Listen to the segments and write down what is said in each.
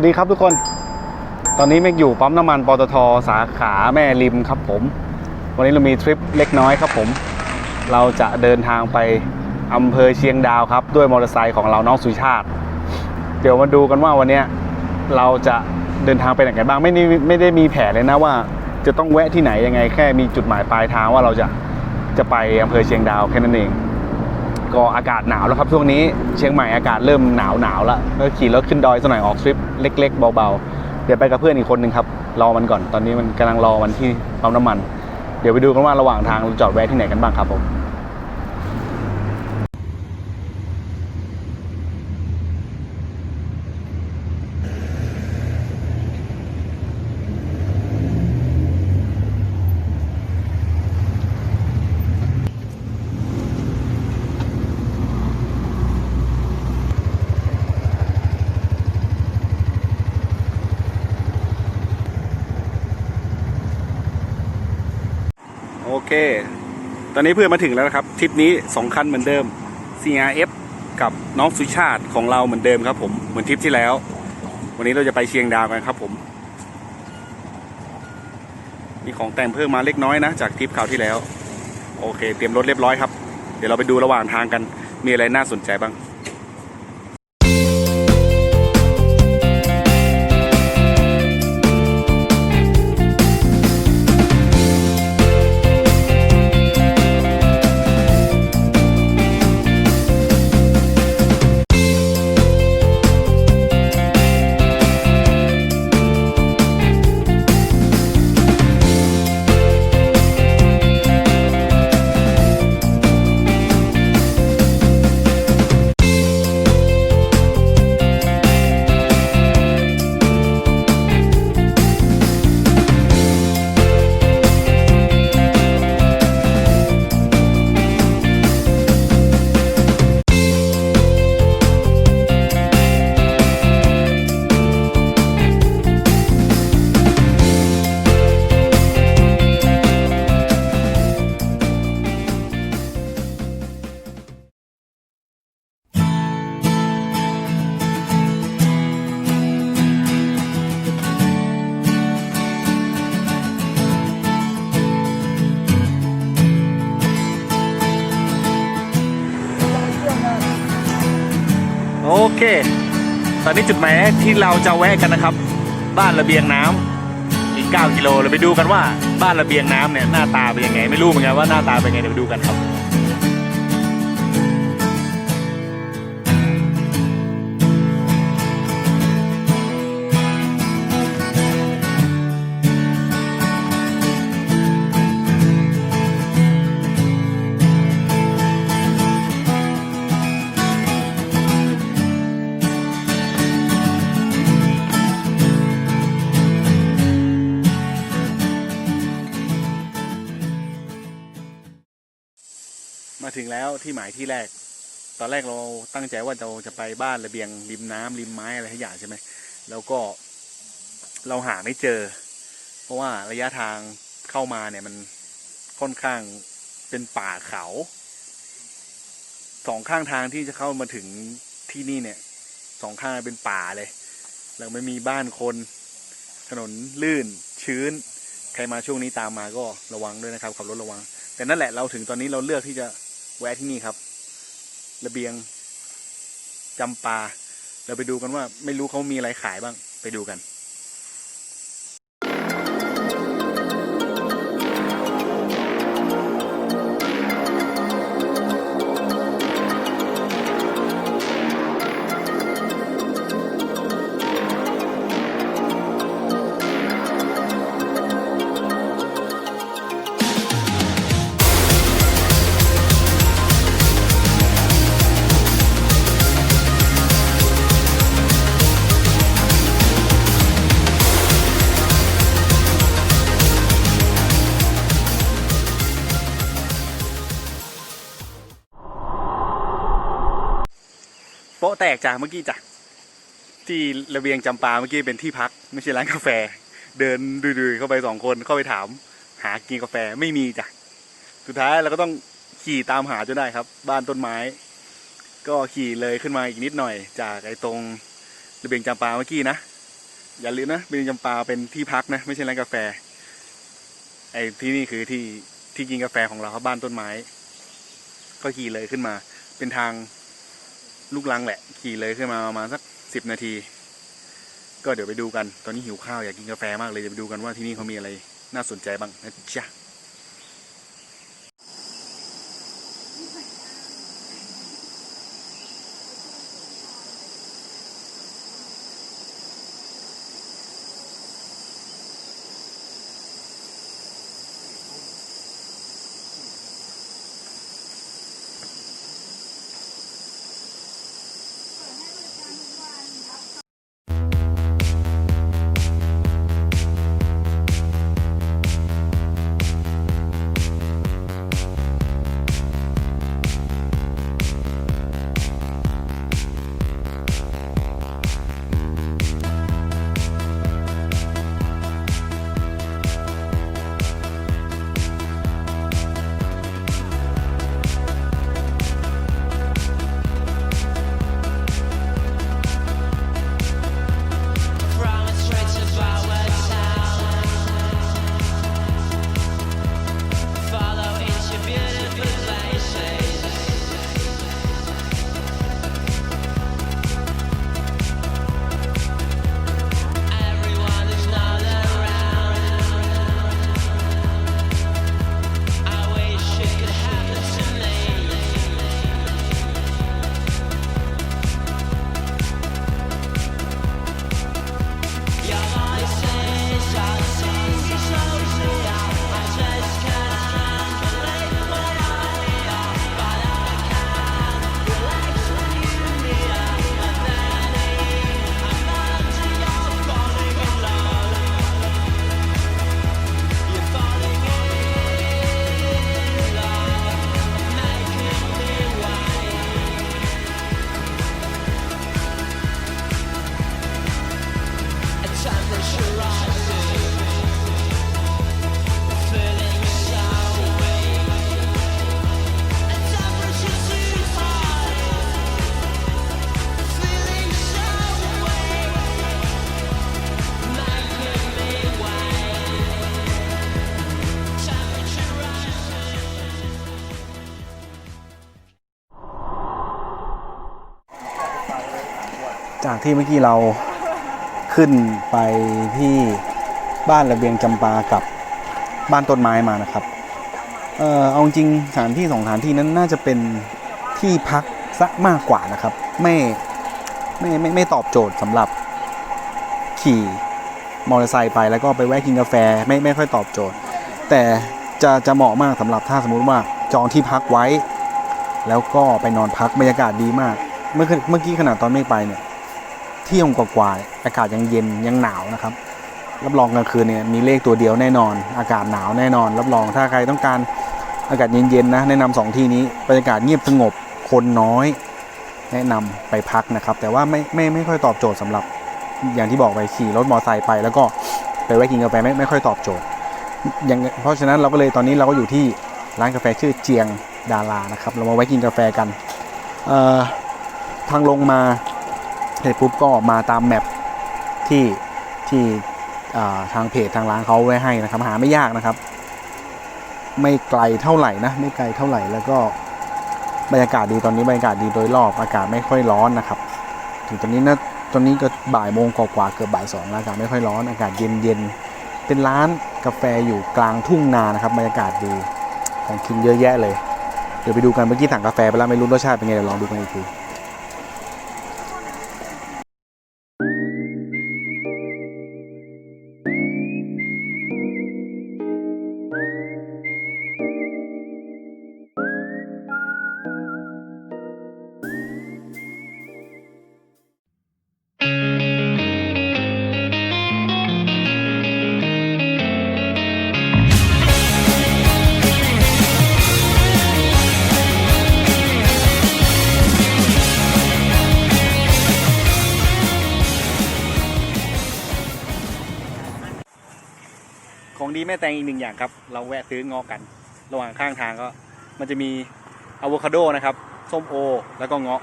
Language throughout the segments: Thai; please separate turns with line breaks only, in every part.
วัสดีครับทุกคน ตอนนี้เมกอยู่ปั๊มน้ำมันปตทสาขาแม่ริมครับผม วันนี้เรามีทริปเล็กน้อยครับผม เราจะเดินทางไปอำเภอเชียงดาวครับ ด้วยมอเตอร์ไซค์ของเราน้องสุชาติ เดี๋ยวมาดูกันว่าวันนี้เราจะเดินทางไปไหนกันบ้างไม่ได้ไม่ได้มีแผนเลยนะว่า จะต้องแวะที่ไหนยังไงแค่มีจุดหมายปลายทางว่าเราจะจะไปอำเภอเชียงดาวแค่นั้นเอง ก็อากาศหนาวแล้วครับช่วงนี้เชียงใหม่อากาศเริ่มหนาวหนาวแล้วก็ขี่รถขึ้นดอยสักหน่อยออกทริปเล็ก ๆ เบาๆ เดี๋ยวไปกับเพื่อนอีกคนหนึ่งครับรอมันก่อนตอนนี้มันกำลังรอมันที่ปั๊มน้ำมัน เดี๋ยวไปดูกันว่าระหว่างทางเราจอดแวะที่ไหนกันบ้างครับผม โอเค ตอนนี้เพื่อนมาถึงแล้วนะครับทริปนี้สองคันเหมือนเดิม CRF กับน้องสุชาติของเราเหมือนเดิมครับ ผมเหมือนทริปที่แล้ว วันนี้เราจะไปเชียงดาวกันครับ ผม มีของแต่งเพิ่มมาเล็กน้อยนะจากทริปคราวที่แล้ว โอเค เตรียมรถเรียบร้อยครับ เดี๋ยวเราไปดูระหว่างทางกันมีอะไรน่าสนใจบ้าง ตอนนี้จุดหมายที่เราจะแวะกันนะครับ บ้านระเบียงน้ำอีก 9 กิโลเราไปดูกันว่าบ้านระเบียงน้ำเนี่ยหน้าตาเป็นยังไง ไม่รู้เหมือนกันว่าหน้าตาเป็นยังไงเดี๋ยวไปดูกันครับ ถึงแล้วที่หมายที่แรก ตอนแรกเราตั้งใจว่าเราจะไปบ้านระเบียงริมน้ำริมไม้อะไรทุกอย่างใช่ไหมแล้วก็เราหาไม่เจอ เพราะว่าระยะทางเข้ามาเนี่ยมันค่อนข้างเป็นป่าเขาสองข้างทางที่จะเข้ามาถึงที่นี่เนี่ยสองข้างเป็นป่าเลย แล้วไม่มีบ้านคน ถนนลื่นชื้น ใครมาช่วงนี้ตามมาก็ระวังด้วยนะครับขับรถระวัง แต่นั่นแหละเราถึงตอนนี้เราเลือกที่จะ แวะที่นี่ครับ ระเบียงจำปา เราไปดูกันว่า ไม่รู้เขามีอะไรขายบ้าง ไปดูกัน โป๊ะแตกจากเมื่อกี้จ้ะที่ระเบียงจำปาเมื่อกี้เป็นที่พัก ไม่ใช่ร้านกาแฟ เดินดุยๆเข้าไปสองคนเข้าไปถาม หากินกาแฟไม่มีจ้ะสุดท้ายเราก็ต้องขี่ตามหาจนได้ครับ บ้านต้นไม้ ก็ขี่เลยขึ้นมาอีกนิดหน่อย จากไอ้ตรงระเบียงจำปาเมื่อกี้นะอย่าลืมนะเบียงจำปาเป็นที่พักนะ ไม่ใช่ร้านกาแฟ ไอ้ที่นี่คือที่ที่กินกาแฟของเราครับบ้านต้นไม้ ก็ขี่เลยขึ้นมา เป็นทาง ลูกลังแหละ ขี่เลยขึ้นมาประมาณสักสิบนาที ก็เดี๋ยวไปดูกัน ตอนนี้หิวข้าวอยากกินกาแฟมากเลย จะไปดูกันว่าที่นี่เขามีอะไรน่าสนใจบ้างนะจ๊ะ จากที่เมื่อกี้เราขึ้นไปที่บ้านระเบียงจำปากับบ้านต้นไม้มานะครับ เออเอาจริงสถานที่สองสถานที่นั้นน่าจะเป็นที่พักซะมากกว่านะครับ ไม่ไม่ไม่ไม่ตอบโจทย์สำหรับขี่มอเตอร์ไซค์ไปแล้วก็ไปแวะกินกาแฟไม่ไม่ค่อยตอบโจทย์ แต่จะจะเหมาะมากสำหรับถ้าสมมุติว่าจองที่พักไว้ แล้วก็ไปนอนพักบรรยากาศดีมาก เมื่อเมื่อกี้ขนาดตอนไม่ไปเนี่ย เที่ยงกว่าๆอากาศยังเย็นยังหนาวนะครับ รับรองกลางคืนเนี่ยมีเลขตัวเดียวแน่นอน อากาศหนาวแน่นอน รับรองถ้าใครต้องการอากาศเย็นๆนะแนะนำสองที่นี้บรรยากาศเงียบสงบคนน้อย แนะนำไปพักนะครับ แต่ว่าไม่ไม่ไม่ค่อยตอบโจทย์สำหรับ อย่างที่บอกไปขี่รถมอเตอร์ไซค์ไป แล้วก็ไปแวะกินกาแฟไม่ไม่ค่อยตอบโจทย์อย่างเพราะฉะนั้นเราก็เลยตอนนี้เราก็อยู่ที่ร้านกาแฟชื่อเจียงดารานะครับ เรามาแวะกินกาแฟกันเอ่อทางลงมา เสร็จปุ๊บก็มาตามแมปที่ที่ทางเพจทางร้านเขาไว้ให้นะครับ หาไม่ยากนะครับ ไม่ไกลเท่าไหร่นะ ไม่ไกลเท่าไหร่แล้วก็บรรยากาศดีตอนนี้บรรยากาศดีโดยรอบอากาศไม่ค่อยร้อนนะครับ ถึงตอนนี้นะตอนนี้ก็บ่ายโมงกว่าเกือบบ่ายสองแล้วอากาศไม่ค่อยร้อนอากาศเย็นเย็นเป็นร้านกาแฟอยู่กลางทุ่งนานะครับบรรยากาศดีของกินเยอะแยะเลย เดี๋ยวไปดูกันเมื่อกี้สั่งกาแฟไปแล้วไม่รู้รสชาติเป็นไงเดี๋ยวลองดูกันอีกที ของดีแม่แตงอีกหนึ่งอย่างครับ เราแวะซื้อเงอกัน ระหว่างข้างทางก็ มันจะมีอะโวคาโดนะครับ ส้มโอ แล้วก็เงาะ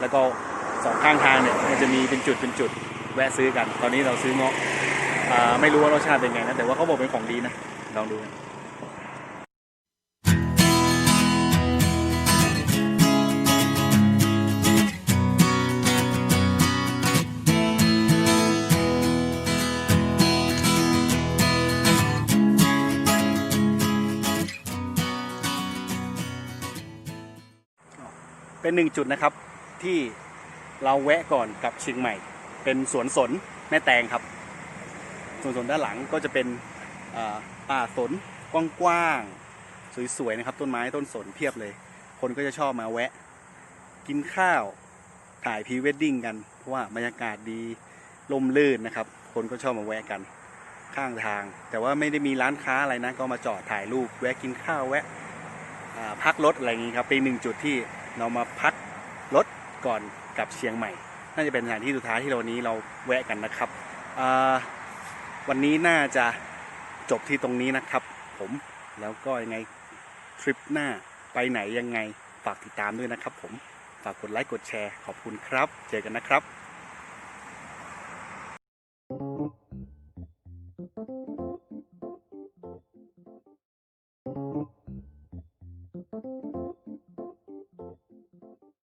แล้วก็สองข้างทางเนี่ยมันจะมีเป็นจุดเป็นจุดแวะซื้อกัน ตอนนี้เราซื้อเงาะไม่รู้ว่ารสชาติเป็นไงนะ แต่ว่าเขาบอกเป็นของดีนะ ลองดูนะ เป็นหนึ่งจุดนะครับที่เราแวะก่อนกับเชียงใหม่ เป็นสวนสนแม่แตงครับสวนสนด้านหลังก็จะเป็นป่าสนกว้างๆสวยๆนะครับ ต้นไม้ต้นสนเพียบเลย คนก็จะชอบมาแวะ กินข้าวถ่ายพรีเวดดิ้งกัน เพราะว่าบรรยากาศดีลมลื่นนะครับ คนก็ชอบมาแวะกันข้างทาง แต่ว่าไม่ได้มีร้านค้าอะไรนะ ก็มาจอดถ่ายรูป แวะกินข้าวแวะพักรถอะไรอย่างนี้ครับเป็นหนึ่งจุดที่ เรามาพักรถก่อนกลับเชียงใหม่ น่าจะเป็นสถานที่สุดท้ายที่เราวันนี้เราแวะกันนะครับ วันนี้น่าจะจบที่ตรงนี้นะครับ ผมแล้วก็ยังไงทริปหน้าไปไหนยังไงฝากติดตามด้วยนะครับ ผมฝากกดไลค์กดแชร์ขอบคุณครับ เจอกันนะครับ